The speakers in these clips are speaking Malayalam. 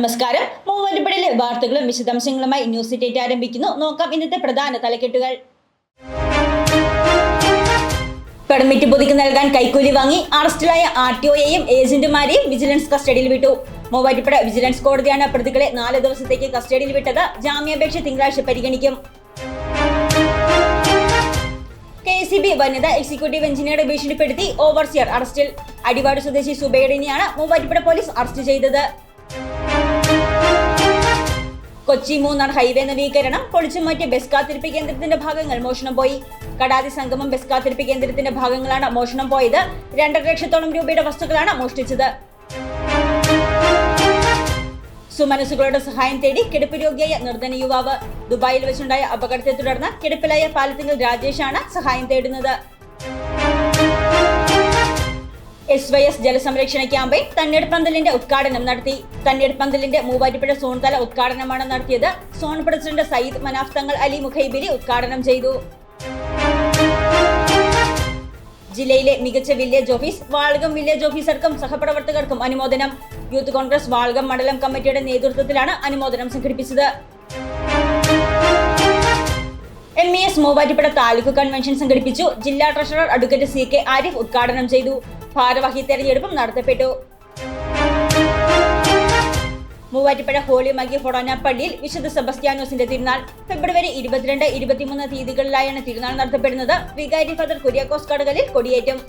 നമസ്കാരം. മൂവാറ്റുപുഴയിലെ വാർത്തകളും വിശദാംശങ്ങളുമായി ന്യൂസ് ഡേറ്റ് ആരംഭിക്കുന്നു. നോക്കാം ഇന്നത്തെ പ്രധാന തലക്കെട്ടുകൾ. പെർമിറ്റ് പുതുക്കി നൽകാൻ കൈക്കൂലി വാങ്ങി അറസ്റ്റിലായ ആർ ടി ഒയെയും ഏജന്റുമാരെയും വിജിലൻസ് കസ്റ്റഡിയിൽ വിട്ടു. മൂവാറ്റുപുഴ വിജിലൻസ് കോടതിയാണ് പ്രതികളെ നാല് ദിവസത്തേക്ക് കസ്റ്റഡിയിൽ വിട്ടത്. ജാമ്യാപേക്ഷ തിങ്കളാഴ്ച പരിഗണിക്കും. കെ സി ബി വനിത എക്സിക്യൂട്ടീവ് എഞ്ചിനീയറെ ഭീഷണിപ്പെടുത്തി ഓവർസിയർ അറസ്റ്റിൽ. അടിവാട് സ്വദേശി സുബൈഡിനെയാണ് മൂവാറ്റുപുഴ പോലീസ് അറസ്റ്റ് ചെയ്തത്. കൊച്ചി മൂന്നാർ ഹൈവേ നവീകരണം പൊളിച്ചുമാറ്റിയ ബസ് കാത്തിരിപ്പ് കേന്ദ്രത്തിന്റെ ഭാഗങ്ങൾ മോഷണം പോയി. കടാതി സംഗമം ബസ് കാത്തിരിപ്പ് കേന്ദ്രത്തിന്റെ ഭാഗങ്ങളാണ് മോഷണം പോയത്. രണ്ടര ലക്ഷത്തോളം രൂപയുടെ വസ്തുക്കളാണ് മോഷ്ടിച്ചത്. സുമനസുകളുടെ സഹായം തേടി കിടപ്പ് രോഗിയായ നിർധന യുവാവ്. ദുബായിൽ വെച്ചുണ്ടായ അപകടത്തെ തുടർന്ന് കിടപ്പിലായ പാലത്തിങ്കൽ രാജേഷാണ് സഹായം തേടുന്നത്. എസ് വൈ എസ് ജലസംരക്ഷണ ക്യാമ്പയിൻ തണ്ണീർപ്പന്തലിന്റെ ഉദ്ഘാടനം നടത്തി. തണ്ണീർപ്പന്തലിന്റെ മൂവാറ്റുപുഴ സോൺ തല ഉദ്ഘാടനമാണ് നടത്തിയത്. സോൺ പ്രസിഡന്റ് സയ്യിദ് മനാഫ് തങ്ങൾ അലി മുഖൈബിലി ഉദ്ഘാടനം ചെയ്തു. ജില്ലയിലെ മികച്ച വില്ലേജ് ഓഫീസ് വാൾഗം വില്ലേജ് ഓഫീസർക്കും സഹപ്രവർത്തകർക്കും അനുമോദനം. യൂത്ത് കോൺഗ്രസ് വാൾഗം മണ്ഡലം കമ്മിറ്റിയുടെ നേതൃത്വത്തിലാണ് അനുമോദനം സംഘടിപ്പിച്ചത്. M E S Muvattupuzha taluk convention സംഘടിപ്പിച്ചു. ജില്ലാ treasurer advocate C K Arif ഉദ്ഘാടനം ചെയ്തു. ഭാരവാഹി തെരഞ്ഞെടുപ്പും നടത്തപ്പെട്ടു. മൂവാറ്റുപുഴ ഹോളി മഗി ഹൊറാന പള്ളിയിൽ വിശുദ്ധ സെബസ്ത്യാനോസിന്റെ തിരുനാൾ. ഫെബ്രുവരി ഇരുപത്തിരണ്ട് ഇരുപത്തിമൂന്ന് തീയതികളിലായാണ് തിരുനാൾ നടത്തപ്പെടുന്നത്. വികാരി ഫാദർ കുര്യാക്കോസ് കടകലിൽ കൊടിയേറ്റും.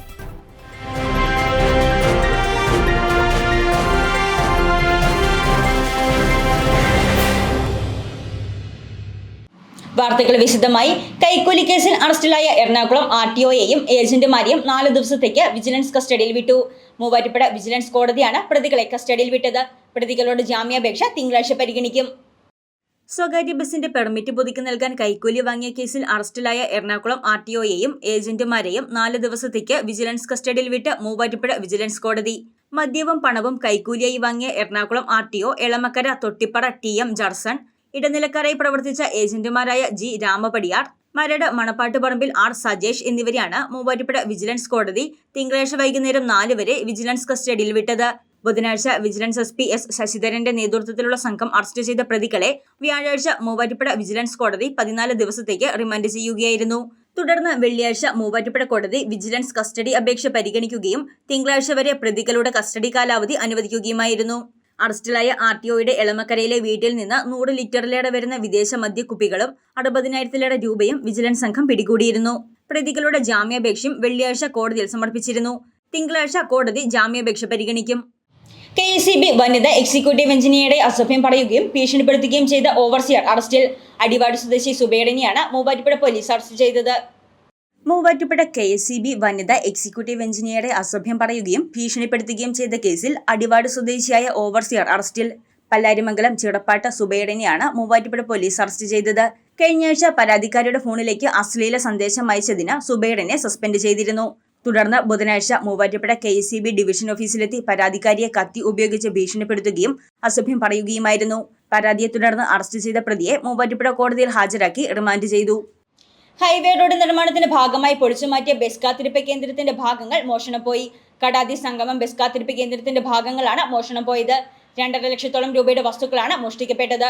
വാർത്തകൾ വിശദമായി. കൈക്കൂലി കേസിൽ അറസ്റ്റിലായ എറണാകുളം ആർ ടി ഒയെയും ഏജന്റുമാരെയും നാല് ദിവസത്തേക്ക് വിജിലൻസ് കസ്റ്റഡിയിൽ വിട്ടു. മൂവാറ്റുപുഴ വിജിലൻസ് കോടതിയാണ് പ്രതികളെ കസ്റ്റഡിയിൽ വിട്ടത്. പ്രതികളുടെ ജാമ്യാപേക്ഷ തിങ്കളാഴ്ച പരിഗണിക്കും. സ്വകാര്യ ബസിന്റെ പെർമിറ്റ് പുതുക്കി നൽകാൻ കൈക്കൂലി വാങ്ങിയ കേസിൽ അറസ്റ്റിലായ എറണാകുളം ആർ ടി ഒയെയും ഏജന്റുമാരെയും നാല് ദിവസത്തേക്ക് വിജിലൻസ് കസ്റ്റഡിയിൽ വിട്ട് മൂവാറ്റുപുഴ വിജിലൻസ് കോടതി. മദ്യവും പണവും കൈക്കൂലിയായി വാങ്ങിയ Ernakulam R T O Elamakkara Thottippada T M Jerson ഇടനിലക്കാരായി പ്രവർത്തിച്ച ഏജന്റുമാരായ ജി രാമപടിയാർ മരട് മണപ്പാട്ടുപറമ്പിൽ ആർ സജേഷ് എന്നിവരെയാണ് മൂവാറ്റുപുഴ വിജിലൻസ് കോടതി തിങ്കളാഴ്ച വൈകുന്നേരം നാല് വരെ വിജിലൻസ് കസ്റ്റഡിയിൽ വിട്ടത്. ബുധനാഴ്ച വിജിലൻസ് എസ് പി എസ് ശശിധരന്റെ നേതൃത്വത്തിലുള്ള സംഘം അറസ്റ്റ് ചെയ്ത പ്രതികളെ വ്യാഴാഴ്ച മൂവാറ്റുപുഴ വിജിലൻസ് കോടതി പതിനാല് ദിവസത്തേക്ക് റിമാൻഡ് ചെയ്യുകയായിരുന്നു. തുടർന്ന് വെള്ളിയാഴ്ച മൂവാറ്റുപുഴ കോടതി വിജിലൻസ് കസ്റ്റഡി അപേക്ഷ പരിഗണിക്കുകയും തിങ്കളാഴ്ച വരെ പ്രതികളുടെ കസ്റ്റഡി കാലാവധി അനുവദിക്കുകയുമായിരുന്നു. അറസ്റ്റിലായ ആർ ടി ഒയുടെ എളമക്കരയിലെ വീട്ടിൽ നിന്ന് നൂറ് ലിറ്ററിലേറെ വരുന്ന വിദേശ മദ്യക്കുപ്പികളും അറുപതിനായിരത്തിലേറെ രൂപയും വിജിലൻസ് സംഘം പിടികൂടിയിരുന്നു. പ്രതികളുടെ ജാമ്യാപേക്ഷയും വെള്ളിയാഴ്ച കോടതിയിൽ സമർപ്പിച്ചിരുന്നു. തിങ്കളാഴ്ച കോടതി ജാമ്യാപേക്ഷ പരിഗണിക്കും. കെ എസ് സി ബി വനിത എക്സിക്യൂട്ടീവ് എഞ്ചിനീയറെ അസഭ്യം പറയുകയും ഭീഷണിപ്പെടുത്തുകയും ചെയ്ത ഓവർസിയർ അറസ്റ്റിൽ അടിവാട് സ്വദേശി സുബേഡിനെയാണ് മൂവാറ്റുപുഴ പോലീസ് അറസ്റ്റ് ചെയ്തത്. Muvattupuzha K S C B വനിത എക്സിക്യൂട്ടീവ് എഞ്ചിനീയറെ അസഭ്യം പറയുകയും ഭീഷണിപ്പെടുത്തുകയും ചെയ്ത കേസിൽ അടിവാട് സ്വദേശിയായ ഓവർസിയർ അറസ്റ്റിൽ പല്ലാരിമംഗലം ചിടപ്പാട്ട സുബൈഡിനെയാണ് മൂവാറ്റുപുഴ പോലീസ് അറസ്റ്റ് ചെയ്തത്. കഴിഞ്ഞയാഴ്ച പരാതിക്കാരിയുടെ ഫോണിലേക്ക് അശ്ലീല സന്ദേശം അയച്ചതിന് സുബൈഡിനെ സസ്പെൻഡ് ചെയ്തിരുന്നു. തുടർന്ന് ബുധനാഴ്ച Muvattupuzha K S C B division ഓഫീസിലെത്തി പരാതിക്കാരിയെ കത്തി ഉപയോഗിച്ച് ഭീഷണിപ്പെടുത്തുകയും അസഭ്യം പറയുകയുമായിരുന്നു. പരാതിയെ തുടർന്ന് അറസ്റ്റ് ചെയ്ത പ്രതിയെ മൂവാറ്റുപുഴ കോടതിയിൽ ഹാജരാക്കി റിമാൻഡ് ചെയ്തു. ഹൈവേ റോഡ് നിർമ്മാണത്തിന്റെ ഭാഗമായി പൊളിച്ചുമാറ്റിയ ബസ് കാത്തിരിപ്പ് കേന്ദ്രത്തിന്റെ ഭാഗങ്ങൾ മോഷണം പോയി. കടാതി സംഗമം ബസ് കാത്തിരിപ്പ് കേന്ദ്രത്തിന്റെ ഭാഗങ്ങളാണ് മോഷണം പോയത്. രണ്ടര ലക്ഷത്തോളം രൂപയുടെ വസ്തുക്കളാണ് മോഷ്ടിക്കപ്പെട്ടത്.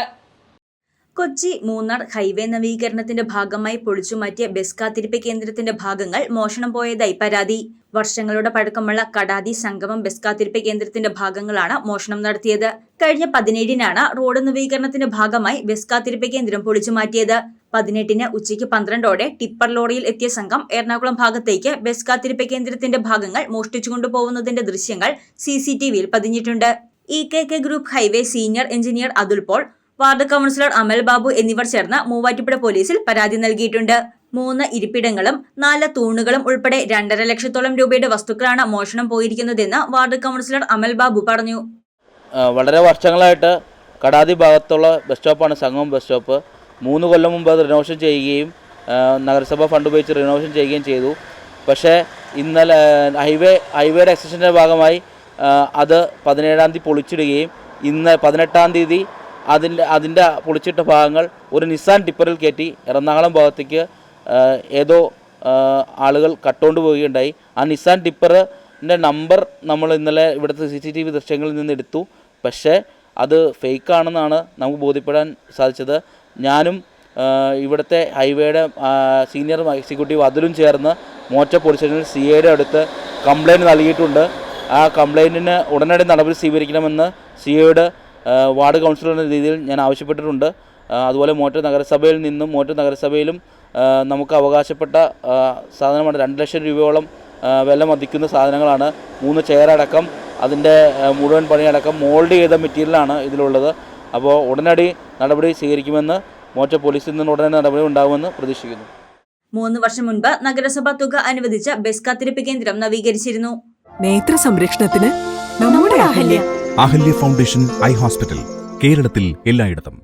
കൊച്ചി മൂന്നാർ ഹൈവേ നവീകരണത്തിന്റെ ഭാഗമായി പൊളിച്ചുമാറ്റിയ ബസ് കാത്തിരിപ്പ് കേന്ദ്രത്തിന്റെ ഭാഗങ്ങൾ മോഷണം പോയതായി പരാതി. വർഷങ്ങളുടെ പഴക്കമുള്ള കടാതി സംഗമം ബസ് കാത്തിരിപ്പ് കേന്ദ്രത്തിന്റെ ഭാഗങ്ങളാണ് മോഷണം നടത്തിയത്. കഴിഞ്ഞ പതിനേഴിനാണ് റോഡ് നവീകരണത്തിന്റെ ഭാഗമായി ബസ് കാത്തിരിപ്പ് കേന്ദ്രം പൊളിച്ചുമാറ്റിയത് പതിനെട്ടിന് ഉച്ചയ്ക്ക് പന്ത്രണ്ടോടെ ടിപ്പർ ലോറിയിൽ എത്തിയ സംഘം എറണാകുളം ഭാഗത്തേക്ക് ബസ് കാത്തിരിപ്പ് കേന്ദ്രത്തിന്റെ ഭാഗങ്ങൾ മോഷ്ടിച്ചുകൊണ്ടുപോകുന്നതിന്റെ ദൃശ്യങ്ങൾ സി സി ടി വിയിൽ പതിഞ്ഞിട്ടുണ്ട്. E K K group highway senior engineer Athul Paul ward councillor Amal Babu എന്നിവർ ചേർന്ന് മൂവാറ്റുപുഴ പോലീസിൽ പരാതി നൽകിയിട്ടുണ്ട്. മൂന്ന് ഇരിപ്പിടങ്ങളും നാല് തൂണുകളും ഉൾപ്പെടെ രണ്ടര ലക്ഷത്തോളം രൂപയുടെ വസ്തുക്കളാണ് മോഷണം പോയിരിക്കുന്നതെന്ന് വാർഡ് കൌൺസിലർ അമൽ ബാബു പറഞ്ഞു. വളരെ വർഷങ്ങളായിട്ട് കടാതി ഭാഗത്തുള്ള ബസ് സ്റ്റോപ്പാണ് സംഗമം ബസ് സ്റ്റോപ്പ്. മൂന്ന് കൊല്ലം മുമ്പ് അത് റിനോവേഷൻ ചെയ്യുകയും നഗരസഭ ഫണ്ട് ഉപയോഗിച്ച് റിനോവേഷൻ ചെയ്യുകയും ചെയ്തു. പക്ഷേ ഇന്നലെ ഹൈവേ ഹൈവേയുടെ എക്സ്റ്റൻഷന്റെ ഭാഗമായി അത് പതിനേഴാം തീയതി പൊളിച്ചിടുകയും ഇന്ന് പതിനെട്ടാം തീയതി അതിന്റെ അതിന്റെ പൊളിച്ചിട്ട ഭാഗങ്ങൾ ഒരു നിസാൻ ടിപ്പറിൽ കയറ്റി എറണാകുളം ഭാഗത്തേക്ക് ഏതോ ആളുകൾ കട്ടുകൊണ്ട് പോവുകയുണ്ടായി. ആ നിസാൻ ടിപ്പറിന്റെ നമ്പർ നമ്മൾ ഇന്നലെ ഇവിടുത്തെ സി സി ടി വി ദൃശ്യങ്ങളിൽ നിന്ന് എടുത്തു. പക്ഷേ അത് ഫേക്കാണെന്നാണ് നമുക്ക് ബോധ്യപ്പെടാൻ സാധിച്ചത്. ഞാനും ഇവിടുത്തെ ഹൈവേയുടെ സീനിയർ എക്സിക്യൂട്ടീവ് അതിലും ചേർന്ന് മോറ്റ പോലീസ് സ്റ്റേഷനിൽ സി ഐയുടെ അടുത്ത് കംപ്ലയിന്റ് നൽകിയിട്ടുണ്ട്. ആ കംപ്ലയിന്റിന് ഉടനടി നടപടി സ്വീകരിക്കണമെന്ന് സി ഐയുടെ വാർഡ് കൗൺസിലർ എന്ന രീതിയിൽ ഞാൻ ആവശ്യപ്പെട്ടിട്ടുണ്ട്. അതുപോലെ മോറ്റ നഗരസഭയിൽ നിന്നും മോറ്റ നഗരസഭയിലും നമുക്ക് അവകാശപ്പെട്ട സാധനമാണ് രണ്ട് ലക്ഷം രൂപയോളം വില മതിക്കുന്ന സാധനങ്ങളാണ്. മൂന്ന് ചെയറടക്കം അതിന്റെ മുഴുവൻ പണിയടക്കം മോൾഡ് ചെയ്ത മെറ്റീരിയലാണ് ഇതിലുള്ളത്. അപ്പോൾ ഉടനടി നടപടി സ്വീകരിക്കുമെന്ന് മോറ്റ പോലീസിൽ നിന്ന് ഉടനെ നടപടി ഉണ്ടാകുമെന്ന് പ്രതീക്ഷിക്കുന്നു. മൂന്ന് വർഷം മുൻപ് നഗരസഭ തുക അനുവദിച്ച ബസ് കാത്തിരിപ്പ് കേന്ദ്രം നവീകരിച്ചിരുന്നു. നേത്ര സംരക്ഷണത്തിന് നമ്മുടെ Ahalya. Ahalya foundation eye hospital കേരളത്തിൽ എല്ലായിടത്തും.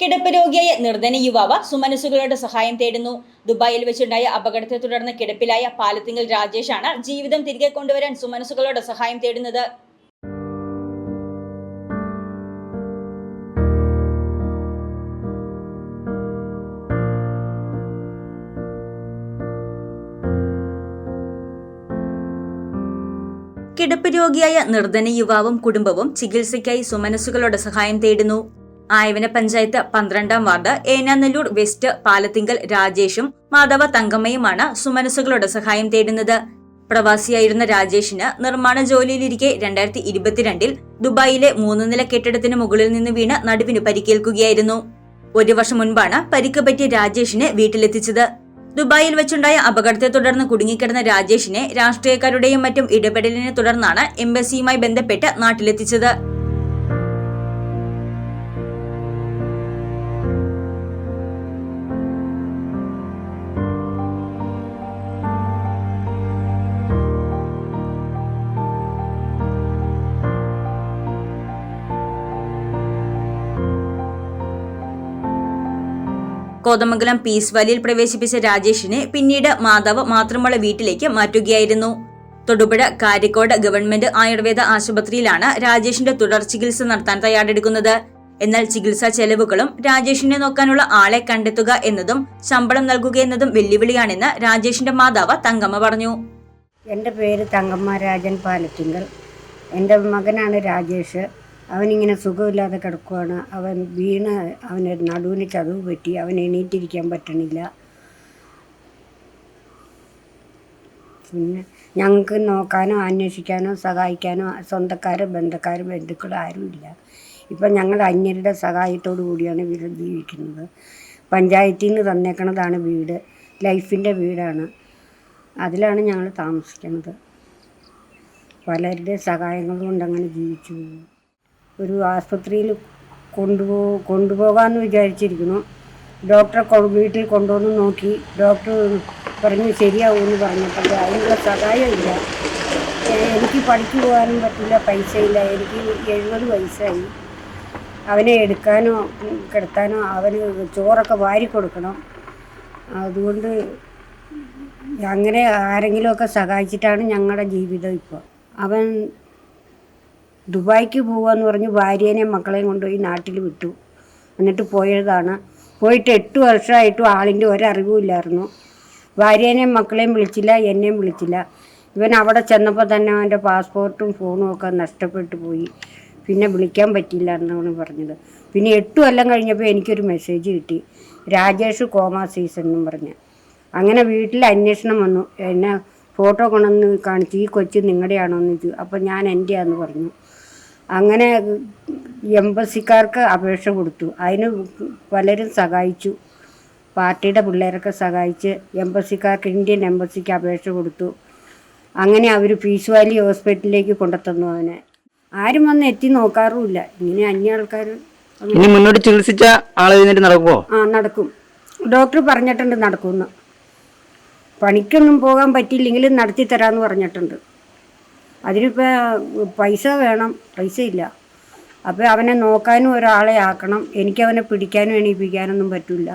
കിടപ്പ് രോഗിയായ നിർധന യുവാവ് സുമനസുകളുടെ സഹായം തേടുന്നു. ദുബായിൽ വെച്ചുണ്ടായ അപകടത്തെ തുടർന്ന് കിടപ്പിലായ പാലത്തിങ്കൽ രാജേഷാണ് ജീവിതം തിരികെ കൊണ്ടുവരാൻ സുമനസുകളുടെ സഹായം തേടുന്നത്. കിടപ്പ് രോഗിയായ നിർധന യുവാവും കുടുംബവും ചികിത്സയ്ക്കായി സുമനസുകളുടെ സഹായം തേടുന്നു. ആയവന പഞ്ചായത്ത് പന്ത്രണ്ടാം വാർഡ് ഏനാനെല്ലൂർ വെസ്റ്റ് പാലത്തിങ്കൽ രാജേഷും മാധവ തങ്കമ്മയുമാണ് സുമനസുകളുടെ സഹായം തേടുന്നത്. പ്രവാസിയായിരുന്ന രാജേഷിന് നിർമ്മാണ ജോലിയിലിരിക്കെ രണ്ടായിരത്തി ഇരുപത്തിരണ്ടിൽ ദുബായിലെ മൂന്ന് നില കെട്ടിടത്തിന് മുകളിൽ നിന്ന് വീണ് നടുവിന് പരിക്കേൽക്കുകയായിരുന്നു. ഒരു വർഷം മുൻപാണ് പരിക്ക് പറ്റിയ രാജേഷിനെ വീട്ടിലെത്തിച്ചത്. ദുബായിൽ വെച്ചുണ്ടായ അപകടത്തെ തുടർന്ന് കുടുങ്ങിക്കിടന്ന രാജേഷിനെ രാഷ്ട്രീയക്കാരുടെയും മറ്റും ഇടപെടലിനെ തുടർന്നാണ് എംബസിയുമായി ബന്ധപ്പെട്ട് നാട്ടിലെത്തിച്ചത്. കോതമംഗലം പീസ് വാലിയിൽ പ്രവേശിപ്പിച്ച രാജേഷിനെ പിന്നീട് മാതാവ് മാത്രമുള്ള വീട്ടിലേക്ക് മാറ്റുകയായിരുന്നു. തൊടുപുഴ കാരിക്കോട് ഗവൺമെന്റ് ആയുർവേദ ആശുപത്രിയിലാണ് രാജേഷിന്റെ തുടർ ചികിത്സ നടത്താൻ തയ്യാറെടുക്കുന്നത്. എന്നാൽ ചികിത്സാ ചെലവുകളും രാജേഷിനെ നോക്കാനുള്ള ആളെ കണ്ടെത്തുക എന്നതും ശമ്പളം നൽകുക എന്നതും വെല്ലുവിളിയാണെന്ന് രാജേഷിന്റെ മാതാവ് തങ്കമ്മ പറഞ്ഞു. എന്റെ പേര് തങ്കമ്മ രാജൻ പാലത്തിങ്കൽ. എന്റെ മകനാണ് രാജേഷ്. അവനിങ്ങനെ സുഖമില്ലാതെ കിടക്കുവാണ്. അവൻ വീണ് അവന് നടുവിന് ചതവ് പറ്റി. അവൻ എണീറ്റിരിക്കാൻ പറ്റണില്ല. പിന്നെ ഞങ്ങൾക്ക് നോക്കാനോ അന്വേഷിക്കാനോ സഹായിക്കാനോ സ്വന്തക്കാരോ ബന്ധക്കാരോ ബന്ധുക്കളോ ആരുമില്ല ഇപ്പം ഞങ്ങൾ അന്യരുടെ സഹായത്തോടു കൂടിയാണ് വീട് ജീവിക്കുന്നത്. പഞ്ചായത്തിൽ നിന്ന് തന്നേക്കണതാണ് വീട്. ലൈഫിന്റെ വീടാണ്. അതിലാണ് ഞങ്ങൾ താമസിക്കുന്നത്. പലരുടെ സഹായങ്ങൾ കൊണ്ട് അങ്ങനെ ജീവിച്ചു പോകുന്നു. ഒരു ആസ്പത്രിയിൽ കൊണ്ടുപോ കൊണ്ടുപോകാമെന്ന് വിചാരിച്ചിരിക്കുന്നു. ഡോക്ടറെ വീട്ടിൽ കൊണ്ടുവന്ന് നോക്കി. ഡോക്ടർ പറഞ്ഞു ശരിയാവുമെന്ന് പറഞ്ഞപ്പോൾ അതിനുള്ള സഹായമില്ല. എനിക്ക് പണിക്ക് പോകാനും പറ്റില്ല. പൈസയില്ല. എനിക്ക് എഴുപത് വയസ്സായി. അവനെ എടുക്കാനോ കിടത്താനോ അവന് ചോറൊക്കെ വാരി കൊടുക്കണം. അതുകൊണ്ട് അങ്ങനെ ആരെങ്കിലുമൊക്കെ സഹായിച്ചിട്ടാണ് ഞങ്ങളുടെ ജീവിതം ഇപ്പോൾ അവൻ ദുബായിക്ക് പോവാന്ന് പറഞ്ഞ് ഭാര്യേനെയും മക്കളെയും കൊണ്ടുപോയി നാട്ടിൽ വിട്ടു. എന്നിട്ട് പോയതാണ്. പോയിട്ട് എട്ട് വർഷമായിട്ടും ആളിന്റെ ഒരറിവും ഇല്ലായിരുന്നു ഭാര്യേനെയും മക്കളെയും വിളിച്ചില്ല എന്നെയും വിളിച്ചില്ല. ഇവൻ അവിടെ ചെന്നപ്പോൾ തന്നെ അവന്റെ പാസ്പോർട്ടും ഫോണും ഒക്കെ നഷ്ടപ്പെട്ടു പോയി. പിന്നെ വിളിക്കാൻ പറ്റില്ല എന്നാണ് പറഞ്ഞത്. പിന്നെ എട്ട് കൊല്ലം കഴിഞ്ഞപ്പോൾ എനിക്കൊരു മെസ്സേജ് കിട്ടി. രാജേഷ് കോമ സീസൺ എന്നും പറഞ്ഞ്. അങ്ങനെ വീട്ടിൽ അന്വേഷണം വന്നു. എന്നെ ഫോട്ടോ കൊണ്ടുവന്ന് കാണിച്ചു ഈ കൊച്ചു നിങ്ങളുടെയാണോ? എന്ന് ചോദിച്ചു. അപ്പോൾ ഞാൻ എന്റെയാന്ന് പറഞ്ഞു. അങ്ങനെ എംബസിക്കാർക്ക് അപേക്ഷ കൊടുത്തു. അതിന് പലരും സഹായിച്ചു. പാർട്ടിയുടെ പിള്ളേരൊക്കെ സഹായിച്ച് എംബസിക്കാർക്ക് ഇന്ത്യൻ എംബസിക്ക് അപേക്ഷ കൊടുത്തു. അങ്ങനെ അവർ പീസ് വാലി ഹോസ്പിറ്റലിലേക്ക് കൊണ്ടുത്തന്നു അവനെ. ആരും വന്ന് എത്തി നോക്കാറുമില്ല. ഇങ്ങനെ അന്യ ആൾക്കാർ ഇനി മുന്നോട്ട് ചികിത്സിച്ച ആളെ നടക്കുമോ ആ നടക്കും. ഡോക്ടർ പറഞ്ഞിട്ടുണ്ട് നടക്കുമെന്ന്. പണിക്കൊന്നും പോകാൻ പറ്റിയില്ലെങ്കിലും നടത്തി തരാമെന്ന് പറഞ്ഞിട്ടുണ്ട്. അതിനിപ്പോൾ പൈസ വേണം. പൈസ ഇല്ല. അപ്പോൾ അവനെ നോക്കാനും ഒരാളെ ആക്കണം. എനിക്കവനെ പിടിക്കാനും എണീപ്പിക്കാനൊന്നും പറ്റില്ല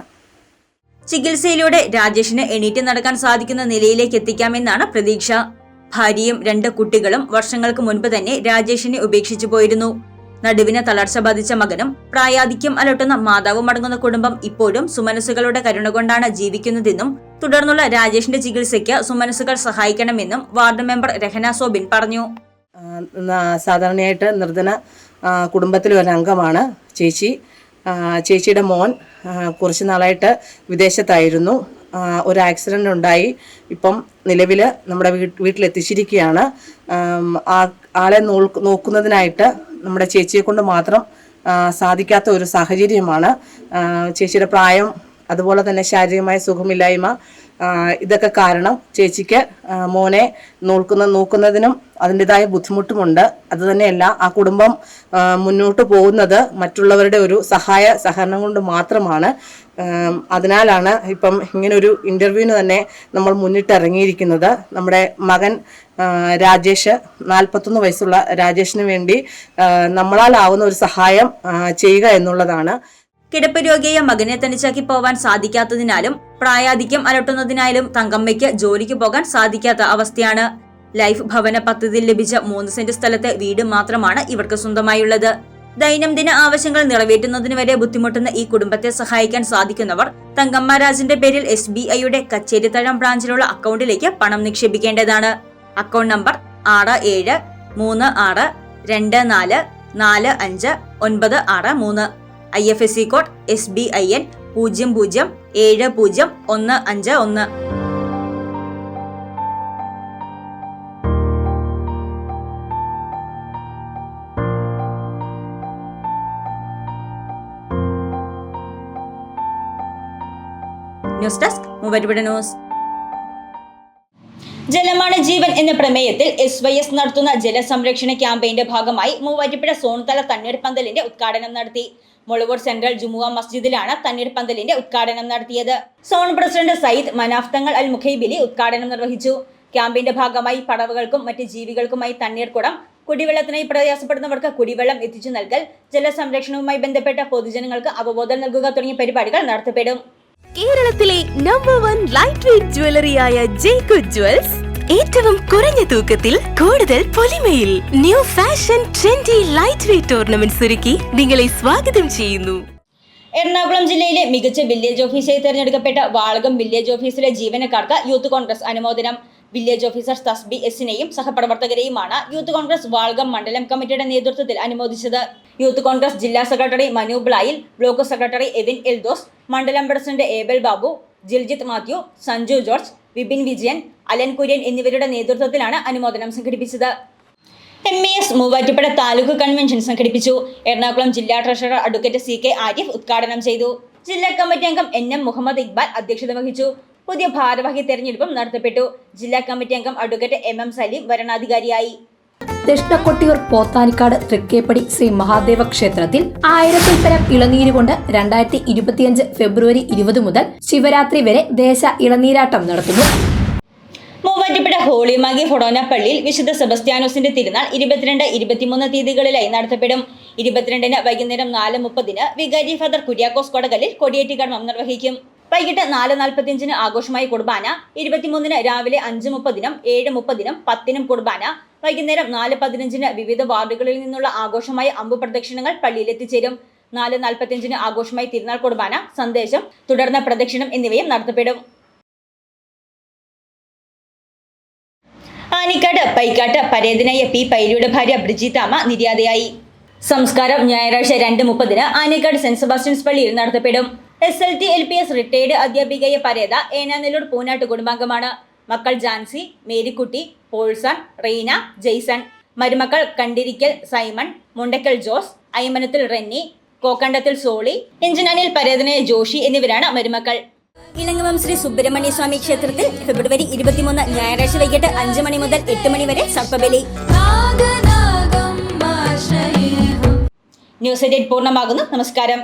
ചികിത്സയിലൂടെ രാജേഷിന് എണീറ്റ് നടക്കാൻ സാധിക്കുന്ന നിലയിലേക്ക് എത്തിക്കാമെന്നാണ് പ്രതീക്ഷ. ഭാര്യയും രണ്ട് കുട്ടികളും വർഷങ്ങൾക്ക് മുൻപ് തന്നെ രാജേഷിനെ ഉപേക്ഷിച്ചു പോയിരുന്നു. നടുവിന് തളർച്ച ബാധിച്ച മകനും പ്രായാധിക്യം അലട്ടുന്ന മാതാവും അടങ്ങുന്ന കുടുംബം ഇപ്പോഴും സുമനസുകളുടെ കരുണ കൊണ്ടാണ് ജീവിക്കുന്നതെന്നും തുടർന്നുള്ള രാജേഷിന്റെ ചികിത്സയ്ക്ക് സുമനസുകൾ സഹായിക്കണമെന്നും വാർഡ് മെമ്പർ രഹന സോബിൻ പറഞ്ഞു. സാധാരണയായിട്ട് നിർധന കുടുംബത്തിലെ ഒരു അംഗമാണ് ചേച്ചി. ചേച്ചിയുടെ മോൻ കുറച്ച് നാളായിട്ട് വിദേശത്തായിരുന്നു. ഒരു ആക്സിഡന്റ് ഉണ്ടായി. ഇപ്പം നിലവിൽ നമ്മുടെ വീട്ടിലെത്തിച്ചിരിക്കുകയാണ്. ആളെ നോക്കുന്നതിനായിട്ട് നമ്മുടെ ചേച്ചിയെ കൊണ്ട് മാത്രം സാധിക്കാത്ത ഒരു സാഹചര്യമാണ്. ചേച്ചിയുടെ പ്രായം അതുപോലെ തന്നെ ശാരീരികമായ സുഖമില്ലായ്മ ഇതൊക്കെ കാരണം ചേച്ചിക്ക് മോനെ നോക്കുന്ന നോക്കുന്നതിനും അതിന്റെതായ ബുദ്ധിമുട്ടുമുണ്ട്. അതുതന്നെയല്ല ആ കുടുംബം മുന്നോട്ട് പോകുന്നത് മറ്റുള്ളവരുടെ ഒരു സഹായ സഹകരണം കൊണ്ട് മാത്രമാണ്. അതിനാലാണ് ഇപ്പം ഇങ്ങനൊരു ഇന്റർവ്യൂവിന് തന്നെ നമ്മൾ മുന്നിട്ടിറങ്ങിയിരിക്കുന്നത്. നമ്മുടെ മകൻ രാജേഷ് നാൽപ്പത്തൊന്ന് വയസ്സുള്ള രാജേഷിന് വേണ്ടി നമ്മളാലാവുന്ന ഒരു സഹായം ചെയ്യുക എന്നുള്ളതാണ്. കിടപ്പ് രോഗിയായ മകനെ തനിച്ചാക്കി പോവാൻ സാധിക്കാത്തതിനാലും പ്രായാധിക്യം അലട്ടുന്നതിനാലും തങ്കമ്മയ്ക്ക് ജോലിക്ക് പോകാൻ സാധിക്കാത്ത അവസ്ഥയാണ്. ലൈഫ് ഭവന പദ്ധതിയിൽ ലഭിച്ച മൂന്ന് സെന്റ് സ്ഥലത്തെ വീട് മാത്രമാണ് ഇവർക്ക് സ്വന്തമായുള്ളത്. ദൈനംദിന ആവശ്യങ്ങൾ നിറവേറ്റുന്നതിന് വരെ ബുദ്ധിമുട്ടുന്ന ഈ കുടുംബത്തെ സഹായിക്കാൻ സാധിക്കുന്നവർ തങ്കമ്മ രാജിന്റെ പേരിൽ എസ് ബി ഐയുടെ കച്ചേരിത്തഴം ബ്രാഞ്ചിലുള്ള അക്കൗണ്ടിലേക്ക് പണം നിക്ഷേപിക്കേണ്ടതാണ്. അക്കൗണ്ട് നമ്പർ ആറ് ഏഴ് മൂന്ന് ആറ് രണ്ട് നാല് നാല് അഞ്ച് ഒൻപത് ആറ് മൂന്ന്. I F S C code S B I N പൂജ്യം പൂജ്യം ഏഴ് പൂജ്യം ഒന്ന് അഞ്ച് ഒന്ന്. News desk mobile news. ജലമാണ് ജീവൻ എന്ന പ്രമേയത്തിൽ എസ് വൈ എസ് നടത്തുന്ന ജലസംരക്ഷണ ക്യാമ്പയിന്റെ ഭാഗമായി മൂവാറ്റുപുഴ സോൺതല തണ്ണീർപ്പന്തലിന്റെ ഉദ്ഘാടനം നടത്തി. മുളവൂർ സെൻട്രൽ ജുമുഅ മസ്ജിദിലാണ് തണ്ണീർ പന്തലിന്റെ ഉദ്ഘാടനം നടത്തിയത്. സോൺ പ്രസിഡന്റ് സയ്യിദ് മനാഫ് തങ്ങൾ അൽ മുഖൈബിലി ഉദ്ഘാടനം നിർവഹിച്ചു. ക്യാമ്പിന്റെ ഭാഗമായി പടവുകൾക്കും മറ്റ് ജീവികൾക്കുമായി തണ്ണീർക്കുടം കുടിവെള്ളത്തിനായി പ്രയാസപ്പെടുന്നവർക്ക് കുടിവെള്ളം എത്തിച്ചു നൽകൽ ജലസംരക്ഷണവുമായി ബന്ധപ്പെട്ട പൊതുജനങ്ങൾക്ക് അവബോധം നൽകുക തുടങ്ങിയ പരിപാടികൾ നടത്തപ്പെടും. കേരളത്തിലെ നമ്പർ വൺ ലൈറ്റ് വെയിറ്റ് ജ്വല്ലറിയായ ജേക്കു ജ്വൽസ് ഏറ്റവും കുറഞ്ഞ തൂക്കത്തിൽ കൂടുതൽ പൊലിമയിൽ new fashion trendy light weight tournament ഒരുക്കി നിങ്ങളെ സ്വാഗതം ചെയ്യുന്നു. എറണാകുളം ജില്ലയിലെ മികച്ച വില്ലേജ് ഓഫീസായി തെരഞ്ഞെടുക്കപ്പെട്ട വാളകം വില്ലേജ് ഓഫീസിലെ ജീവനക്കാർക്ക് യൂത്ത് കോൺഗ്രസ് അനുമോദനം. വില്ലേജ് ഓഫീസർ തസ്ബി എസിനെയും സഹപ്രവർത്തകരെയുമാണ് യൂത്ത് കോൺഗ്രസ് വാൾഗം മണ്ഡലം കമ്മിറ്റിയുടെ നേതൃത്വത്തിൽ അനുമോദിച്ചത്. യൂത്ത് കോൺഗ്രസ് ജില്ലാ secretary Manu ബ്ലായിൽ block secretary Evin Eldhose mandalam president Abel Babu Jiljith Mathew Sanju George Vipin Vijayan Alan Kurian എന്നിവരുടെ നേതൃത്വത്തിലാണ് അനുമോദനം സംഘടിപ്പിച്ചത്. M E S Muvattupuzha taluk convention സംഘടിപ്പിച്ചു. എറണാകുളം ജില്ലാ treasurer advocate C K Arif ഉദ്ഘാടനം ചെയ്തു. ജില്ലാ കമ്മിറ്റി അംഗം എൻ എം മുഹമ്മദ് ഇക്ബാൽ അധ്യക്ഷത വഹിച്ചു. പുതിയ ഭാരവാഹി തെരഞ്ഞെടുപ്പും നടത്തപ്പെട്ടു. ജില്ലാ കമ്മിറ്റി അംഗം അഡ്വക്കേറ്റ് എം എം സലീം വരണാധികാരിയായി. ദക്ഷിണക്കൊട്ടിയൂർ പോത്താനിക്കാട് തൃക്കേപ്പടി ശ്രീ മഹാദേവ ക്ഷേത്രത്തിൽ ആയിരത്തിൽ പരം ഇളനീര് കൊണ്ട് രണ്ടായിരത്തി ഇരുപത്തിയഞ്ച് ഫെബ്രുവരി ഇരുപത് മുതൽ ശിവരാത്രി വരെ ദേശ ഇളനീരാട്ടം നടത്തുന്നു. മൂവാറ്റുപുഴ ഹോളിമാഗി ഫൊടോനപ്പള്ളിയിൽ പള്ളിയിൽ വിശുദ്ധ സെബസ്ത്യാനോസിന്റെ തിരുനാൾ ഇരുപത്തിരണ്ട് ഇരുപത്തിമൂന്ന് തീയതികളിലായി നടത്തപ്പെടും. ഇരുപത്തിരണ്ടിന് വൈകുന്നേരം നാല് മുപ്പതിന് വികാരി ഫാദർ കുര്യാക്കോസ് കൊടകലിൽ കൊടിയേറ്റ് കർമ്മം നിർവഹിക്കും. വൈകിട്ട് നാല് നാൽപ്പത്തിയഞ്ചിന് ആഘോഷമായി കുർബാന ഇരുപത്തിമൂന്നിന് രാവിലെ അഞ്ച് മുപ്പതിനും ഏഴ് മുപ്പതിനും പത്തിനും കുർബാന വൈകുന്നേരം നാല് പതിനഞ്ചിന് വിവിധ വാർഡുകളിൽ നിന്നുള്ള ആഘോഷമായ അമ്പു പ്രദക്ഷിണങ്ങൾ പള്ളിയിൽ എത്തിച്ചേരും നാല് നാൽപ്പത്തിയഞ്ചിന് ആഘോഷമായി തിരുനാൾ കുർബാന സന്ദേശം തുടർന്ന് പ്രദക്ഷിണം എന്നിവയും നടത്തപ്പെടും. ആനിക്കാട് പൈക്കാട്ട് പരേതനായ പി. പൈലിയുടെ ഭാര്യ ബ്രിജിതാമ നിര്യാതയായി. സംസ്കാരം ഞായറാഴ്ച രണ്ട് മുപ്പതിന് ആനിക്കാട് സെന്റ് സെബാസ്റ്റ്യൻസ് പള്ളിയിൽ നടത്തപ്പെടും. S L T L P S retired അധ്യാപികയെ പരേത ഏനാനെല്ലൂർ പൂനാട്ട് കുടുംബാംഗമാണ്. മക്കൾ ജാൻസി മേരിക്കുട്ടി പോൾസൺ റീന ജെയ്സൺ. മരുമക്കൾ കണ്ടിരിക്കൽ സൈമൺ. മുണ്ടക്കൽ ജോസ് അയ്മനത്തിൽ റെന്നി കോക്കണ്ടത്തിൽ സോളി എഞ്ചിനാനിൽ പരേതനായ ജോഷി എന്നിവരാണ് മരുമക്കൾ. ഇളങ്ങവം ശ്രീ സുബ്രഹ്മണ്യ സ്വാമി ക്ഷേത്രത്തിൽ ഫെബ്രുവരി ഇരുപത്തിമൂന്ന് ഞായറാഴ്ച വൈകിട്ട് അഞ്ചു മണി മുതൽ എട്ട് മണി വരെ സർപ്പബലി. ന്യൂസ് എഡിറ്റ് പൂർണമാകുന്നു. നമസ്കാരം.